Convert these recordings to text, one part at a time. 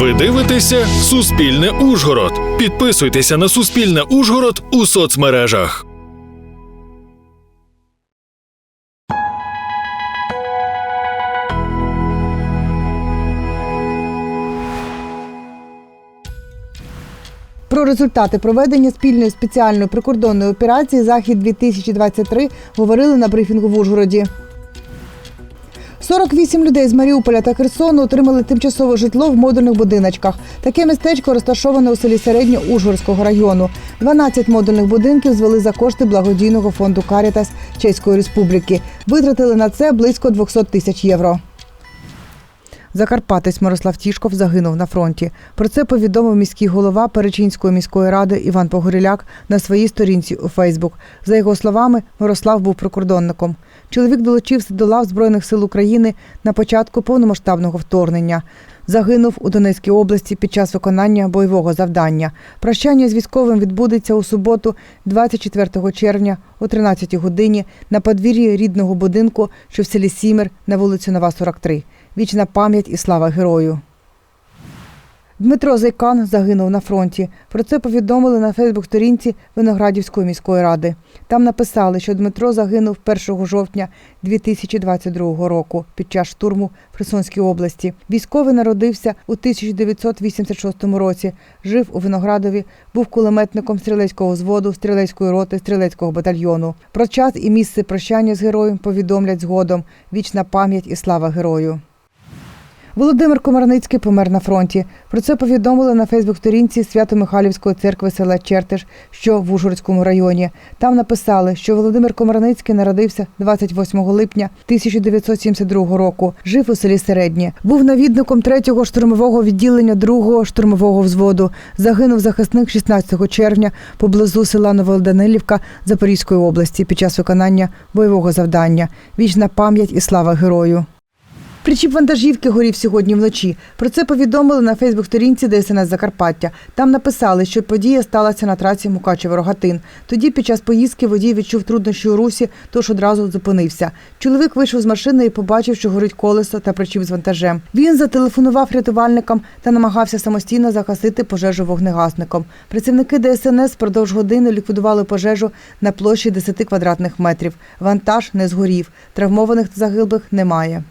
Ви дивитеся Суспільне Ужгород. Підписуйтеся на Суспільне Ужгород у соцмережах. Про результати проведення спільної спеціальної прикордонної операції Захід 2023 говорили на брифінгу в Ужгороді. 48 людей з Маріуполя та Херсону отримали тимчасове житло в модульних будиночках. Таке містечко розташоване у селі Середньо Ужгородського району. 12 модульних будинків звели за кошти благодійного фонду Карітас Чеської Республіки. Витратили на це близько 200 тисяч євро. Закарпатець Мирослав Тішков загинув на фронті. Про це повідомив міський голова Перечинської міської ради Іван Погоріляк на своїй сторінці у Фейсбук. За його словами, Мирослав був прикордонником. Чоловік долучився до лав Збройних сил України на початку повномасштабного вторгнення. Загинув у Донецькій області під час виконання бойового завдання. Прощання з військовим відбудеться у суботу, 24 червня о 13 годині на подвір'ї рідного будинку, що в селі Сімер на вулиці Нова 43. Вічна пам'ять і слава герою. Дмитро Зайкан загинув на фронті. Про це повідомили на Фейсбук-сторінці Виноградівської міської ради. Там написали, що Дмитро загинув 1 жовтня 2022 року під час штурму в Херсонській області. Військовий народився у 1986 році. Жив у Виноградові, був кулеметником стрілецького взводу, стрілецької роти, стрілецького батальйону. Про час і місце прощання з героєм повідомлять згодом. Вічна пам'ять і слава герою. Володимир Комарницький помер на фронті. Про це повідомили на Фейсбук-сторінці Свято-Михайлівської церкви села Чертиш, що в Ужгородському районі. Там написали, що Володимир Комарницький народився 28 липня 1972 року. Жив у селі Середнє. Був навідником 3-го штурмового відділення 2-го штурмового взводу. Загинув захисник 16 червня поблизу села Новоданилівка Запорізької області під час виконання бойового завдання. Вічна пам'ять і слава герою. Причіп вантажівки горів сьогодні вночі. Про це повідомили на Фейсбук-сторінці ДСНС Закарпаття. Там написали, що подія сталася на трасі Мукачево-Рогатин. Тоді під час поїздки водій відчув труднощі у русі, тож одразу зупинився. Чоловік вийшов з машини і побачив, що горить колесо та причіп з вантажем. Він зателефонував рятувальникам та намагався самостійно загасити пожежу вогнегасником. Працівники ДСНС впродовж години ліквідували пожежу на площі 10 квадратних метрів. Вантаж не згорів. Травмованих та загиблих немає.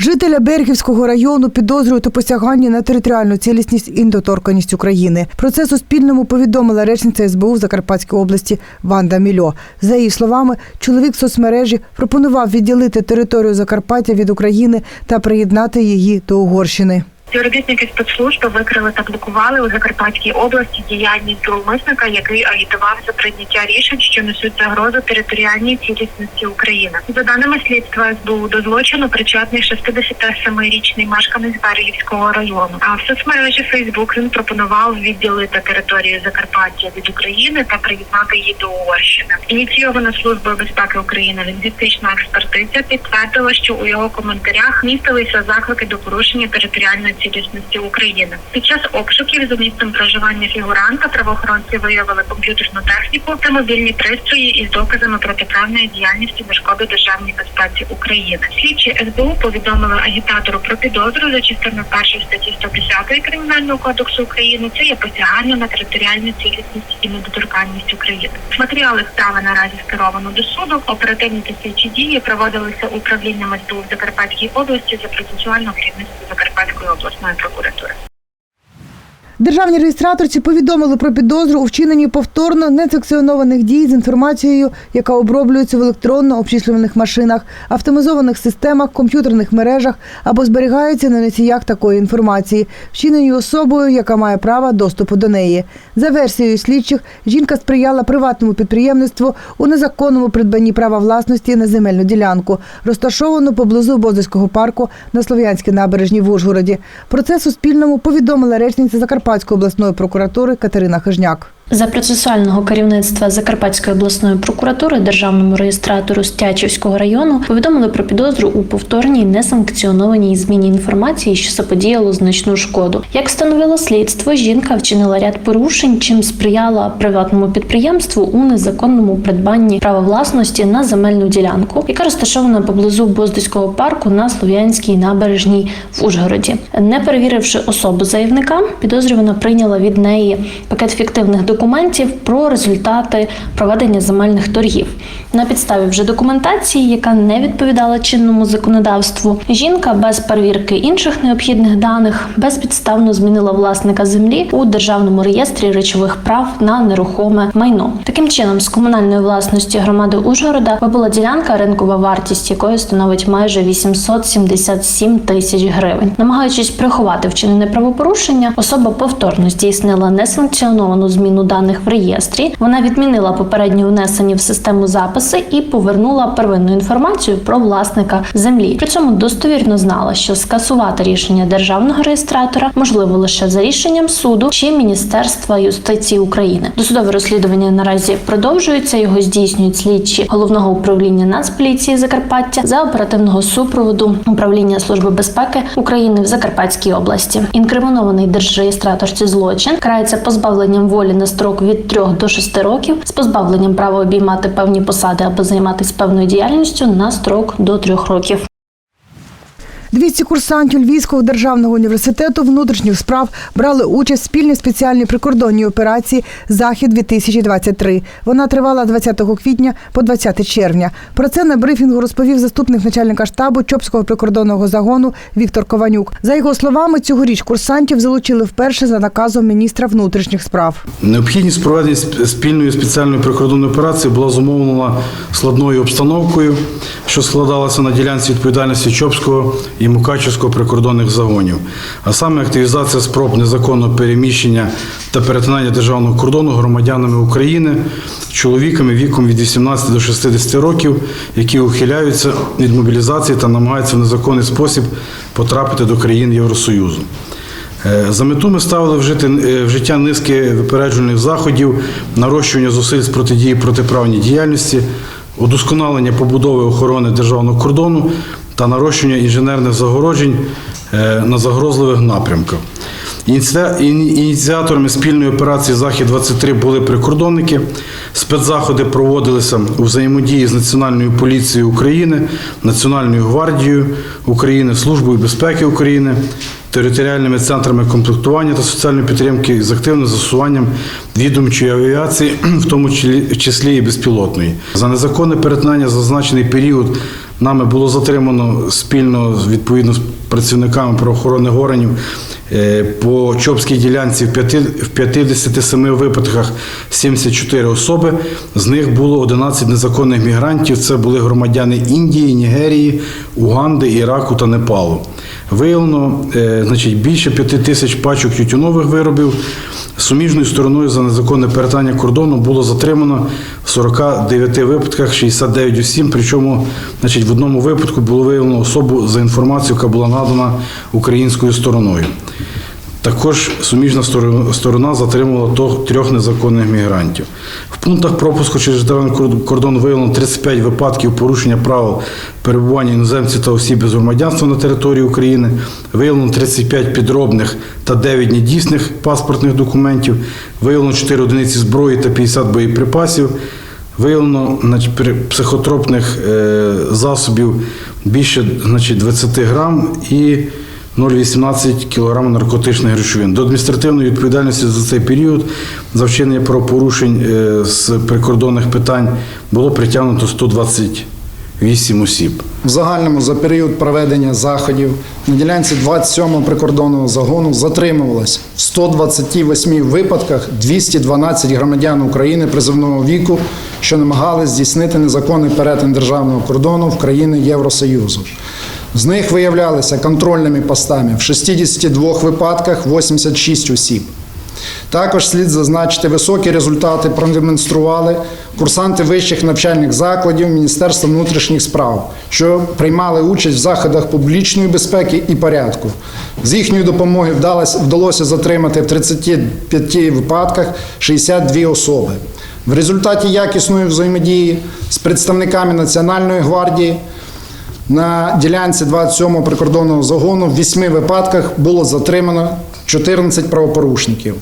Жителя Бергівського району підозрюють у посяганні на територіальну цілісність і недоторканність України. Про це Суспільному повідомила речниця СБУ в Закарпатській області Ванда Мільо. За її словами, чоловік в соцмережі пропонував відділити територію Закарпаття від України та приєднати її до Угорщини. Співробітники спецслужби викрили та блокували у Закарпатській області діяльність зловмисника, який агітував за прийняття рішень, що несуть загрозу територіальній цілісності України. За даними слідства СБУ, до злочину причетний 67-річний мешканець Берегівського району. А в соцмережі Фейсбук він пропонував відділити територію Закарпаття від України та приєднати її до Угорщини. Ініційована службою безпеки України лінгвістична експертиза підтвердила, що у його коментарях містилися заклики до порушення територіальної цілісності України. Під час обшуків за місцем проживання фігуранта правоохоронці виявили комп'ютерну техніку та мобільні пристрої із доказами протиправної діяльності на шкоду державній безпеці України. Слідчі СБУ повідомили агітатору про підозру за частиною першої статті 110 кримінального кодексу України. Це є посягання на територіальну цілісність і недоторканність України. Матеріали справи наразі скеровано до суду. Оперативні та слідчі дії проводилися управлінням СБУ в Закарпатській області за процесуального керівництва Закарпатської обласної прокуратури. Державні реєстраторці повідомили про підозру у вчиненні повторно несанкціонованих дій з інформацією, яка оброблюється в електронно обчислюваних машинах, автоматизованих системах, комп'ютерних мережах або зберігається на носіях такої інформації, вчинені особою, яка має право доступу до неї. За версією слідчих, жінка сприяла приватному підприємництву у незаконному придбанні права власності на земельну ділянку, розташовану поблизу Бозовського парку на Слов'янській набережній в Ужгороді. Про це Суспільному повідомила речниця Закарпатської обласної прокуратури Катерина Хижняк. За процесуального керівництва Закарпатської обласної прокуратури державному реєстратору Стячівського району повідомили про підозру у повторній несанкціонованій зміні інформації, що заподіяло значну шкоду. Як встановило слідство, жінка вчинила ряд порушень, чим сприяла приватному підприємству у незаконному придбанні права власності на земельну ділянку, яка розташована поблизу Боздиського парку на Слов'янській набережній в Ужгороді. Не перевіривши особу заявника, підозрювана прийняла від неї пакет фіктивних документів про результати проведення земельних торгів. На підставі вже документації, яка не відповідала чинному законодавству, жінка без перевірки інших необхідних даних безпідставно змінила власника землі у державному реєстрі речових прав на нерухоме майно. Таким чином, з комунальної власності громади Ужгорода вибула ділянка, ринкова вартість якої становить майже 877 тисяч гривень. Намагаючись приховати вчинене правопорушення, особа повторно здійснила несанкціоновану зміну даних в реєстрі. Вона відмінила попередні внесені в систему записи і повернула первинну інформацію про власника землі. При цьому достовірно знала, що скасувати рішення державного реєстратора можливо лише за рішенням суду чи Міністерства юстиції України. Досудове розслідування наразі продовжується. Його здійснюють слідчі головного управління Нацполіції Закарпаття за оперативного супроводу управління Служби безпеки України в Закарпатській області. Інкримінований держреєстраторці злочин карається позбавленням волі на строк від 3 до 6 років з позбавленням права обіймати певні посади або займатися певною діяльністю на строк до 3 років. 200 курсантів Львівського державного університету внутрішніх справ брали участь в спільній спеціальній прикордонній операції Захід 2023 Вона тривала 20 квітня по 20 червня. Про це на брифінгу розповів заступник начальника штабу Чопського прикордонного загону Віктор Кованюк. За його словами, цьогоріч курсантів залучили вперше за наказом міністра внутрішніх справ. Необхідність проведення спільної спеціальної прикордонної операції була зумовлена складною обстановкою, що складалася на ділянці відповідальності Чопського і Мукачівського прикордонних загонів, а саме активізація спроб незаконного переміщення та перетинання державного кордону громадянами України, чоловіками віком від 18 до 60 років, які ухиляються від мобілізації та намагаються в незаконний спосіб потрапити до країн Євросоюзу. Е, За мету ми ставили вжити, е, в життя низки випереджувальних заходів, нарощування зусиль з протидії протиправній діяльності, удосконалення побудови охорони державного кордону та нарощення інженерних загороджень е, на загрозливих напрямках. Ініціаторами спільної операції Захід 23 були прикордонники. Спецзаходи проводилися у взаємодії з Національною поліцією України, Національною гвардією України, Службою безпеки України, територіальними центрами комплектування та соціальної підтримки з активним застосуванням відомчої авіації, в тому числі- і безпілотної. За незаконне перетинання за зазначений період нами було затримано спільно відповідно з працівниками правоохоронних органів е, по Чопській ділянці в 57 випадках 74 особи. З них було 11 незаконних мігрантів. Це були громадяни Індії, Нігерії, Уганди, Іраку та Непалу. Виявлено е, значить, більше 5 тисяч пачок тютюнових виробів. Суміжною стороною за незаконне перетання кордону було затримано в 49 випадках 69 усім. причому значить, в одному випадку було виявлено особу за інформацією, яка була надана українською стороною. Також суміжна сторона затримувала трьох незаконних мігрантів. В пунктах пропуску через державний кордон виявлено 35 випадків порушення правил перебування іноземців та осіб без громадянства на території України. Виявлено 35 підробних та 9 недійсних паспортних документів. Виявлено 4 одиниці зброї та 50 боєприпасів. Виявлено психотропних е, засобів більше значить, 20 грам 0,18 кг наркотичних речовин. До адміністративної відповідальності за цей період за вчинення правопорушень е, з прикордонних питань було притягнуто 128 осіб. В загальному за період проведення заходів на ділянці 27-го прикордонного загону затримувалось в 128 випадках 212 громадян України призовного віку, що намагались здійснити незаконний перетин державного кордону в країни Євросоюзу. З них виявлялися контрольними постами в 62 випадках 86 осіб. Також слід зазначити, високі результати продемонстрували курсанти вищих навчальних закладів Міністерства внутрішніх справ, що приймали участь в заходах публічної безпеки і порядку. З їхньої допомоги вдалося, затримати в 35 випадках 62 особи. В результаті якісної взаємодії з представниками Національної гвардії на ділянці 27-го прикордонного загону в 8 випадках було затримано 14 правопорушників.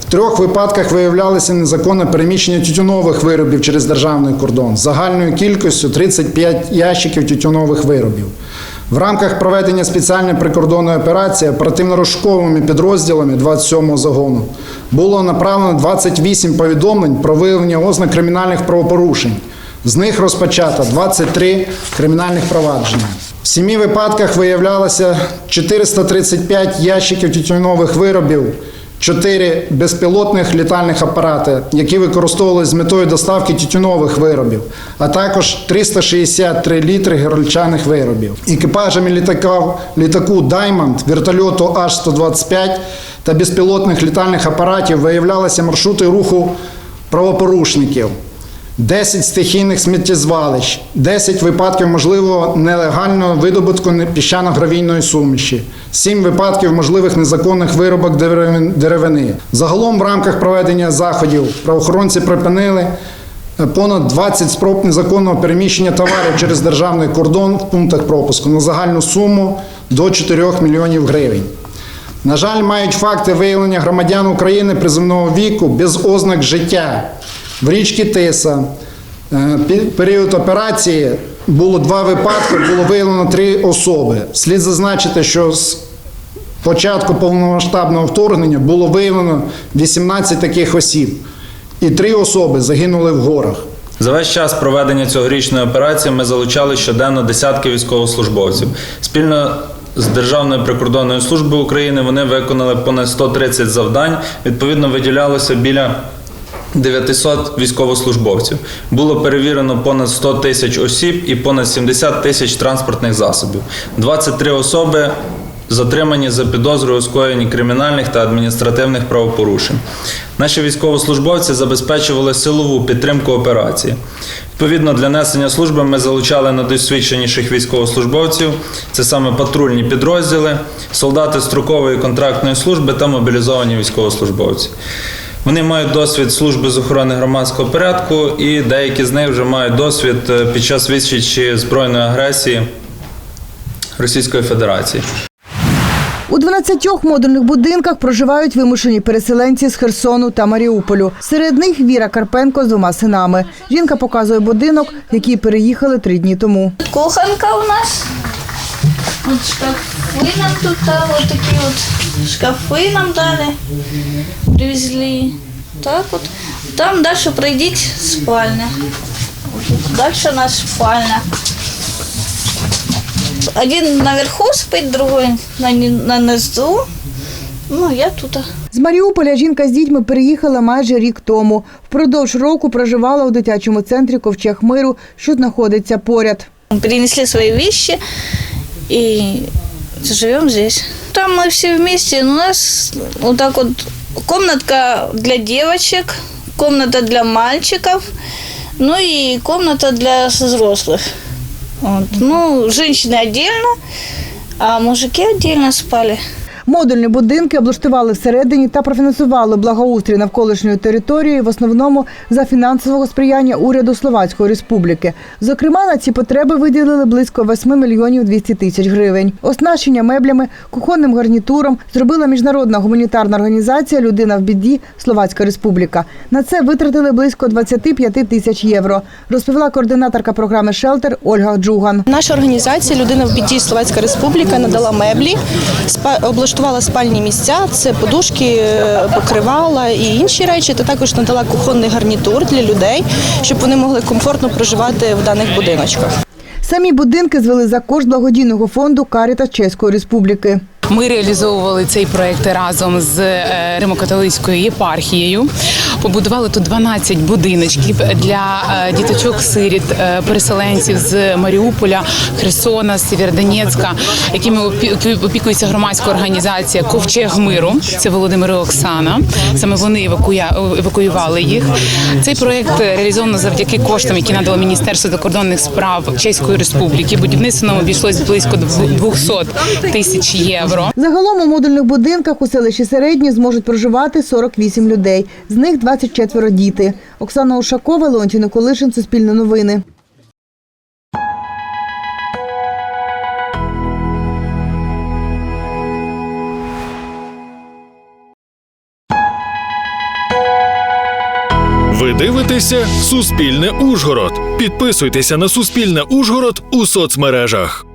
В трьох випадках виявлялося незаконне переміщення тютюнових виробів через державний кордон загальною кількістю 35 ящиків тютюнових виробів. В рамках проведення спеціальної прикордонної операції оперативно-розшуковими підрозділами 27-го загону було направлено 28 повідомлень про виявлення ознак кримінальних правопорушень. З них розпочато 23 кримінальних провадження. В сімі випадках виявлялося 435 ящиків тютюнових виробів, 4 безпілотних літальних апарати, які використовувалися з метою доставки тютюнових виробів, а також 363 літри гірольчаних виробів. Екіпажами літака, літаку Даймонд, вертольоту H-125 та безпілотних літальних апаратів виявлялися маршрути руху правопорушників. 10 стихійних сміттєзвалищ, 10 випадків можливого нелегального видобутку піщано-гравійної суміші, 7 випадків можливих незаконних виробок деревини. Загалом в рамках проведення заходів правоохоронці припинили е, понад 20 спроб незаконного переміщення товарів через державний кордон в пунктах пропуску на загальну суму до 4 мільйонів гривень. На жаль, мають факти виявлення громадян України приземного віку без ознак життя. В річці Тиса е, пі- період операції було два випадки, було виявлено три особи. Слід зазначити, що з початку повномасштабного вторгнення було виявлено 18 таких осіб, і три особи загинули в горах. За весь час проведення цьогорічної операції ми залучали щоденно десятки військовослужбовців. Спільно з Державною прикордонною службою України вони виконали понад 130 завдань. Відповідно, виділялося біля 900 військовослужбовців. Було перевірено понад 100 тисяч осіб і понад 70 тисяч транспортних засобів. 23 особи затримані за підозрою у скоєнні кримінальних та адміністративних правопорушень. Наші військовослужбовці забезпечували силову підтримку операції. Відповідно, для несення служби ми залучали найдосвідченіших військовослужбовців. Це саме патрульні підрозділи, солдати строкової контрактної служби та мобілізовані військовослужбовці. Вони мають досвід служби з охорони громадського порядку, і деякі з них вже мають досвід е, під час відсічі збройної агресії Російської Федерації. У 12 модульних будинках проживають вимушені переселенці з Херсону та Маріуполю. Серед них Віра Карпенко з двома синами. Жінка показує будинок, який переїхали три дні тому. Кухонка у нас. Вот шкафы нам тут, да, вот такие вот шкафы нам дали, привезли. Так вот. Там дальше пройдите спальня. Дальше наша спальня. Один наверху спит, другой на, на низу. Ну, я тут. З Маріуполя жінка з дітьми переїхала майже рік тому. Впродовж року проживала у дитячому центрі Ковчег миру, що знаходиться поряд. Перенесли свои вещи и живем здесь. Там мы все вместе. У нас вот так вот комнатка для девочек, комната для мальчиков, ну и комната для взрослых. Вот. Ну, женщины отдельно, а мужики отдельно спали. Модульні будинки облаштували всередині та профінансували благоустрій навколишньої території, в основному за фінансового сприяння уряду Словацької республіки. Зокрема, на ці потреби виділили близько 8 мільйонів 200 тисяч гривень. Оснащення меблями, кухонним гарнітуром зробила міжнародна гуманітарна організація Людина в біді Словацька Республіка. На це витратили близько 25 тисяч євро. Розповіла координаторка програми Шелтер Ольга Джуган. Наша організація Людина в біді Словацька Республіка надала меблі, спа- облаштувала спальні місця, це подушки, е, покривала і інші речі. Та також надала кухонний гарнітур для людей, щоб вони могли комфортно проживати в даних будиночках. Самі будинки звели за кошт благодійного фонду Каріта Чеської Республіки. Ми реалізовували цей проект разом з е, Римокатолицькою єпархією. Побудували тут 12 будиночків для е, діточок-сиріт, е, переселенців з Маріуполя, Херсона, Сєвєродонецька, якими опі- опікується громадська організація Ковчег миру. Це Володимир і Оксана. Саме вони евакуювали їх. Цей проект реалізовано завдяки коштам, які надало Міністерство закордонних справ Чеської Республіки. Будівництво нам обійшлось близько 200 тисяч євро. Загалом у модульних будинках у селищі Середні зможуть проживати 48 людей. З них 24 діти. Оксана Ушакова, Леонтій Николишин, Суспільне новини. Ви дивитеся Суспільне Ужгород. Підписуйтеся на Суспільне Ужгород у соцмережах.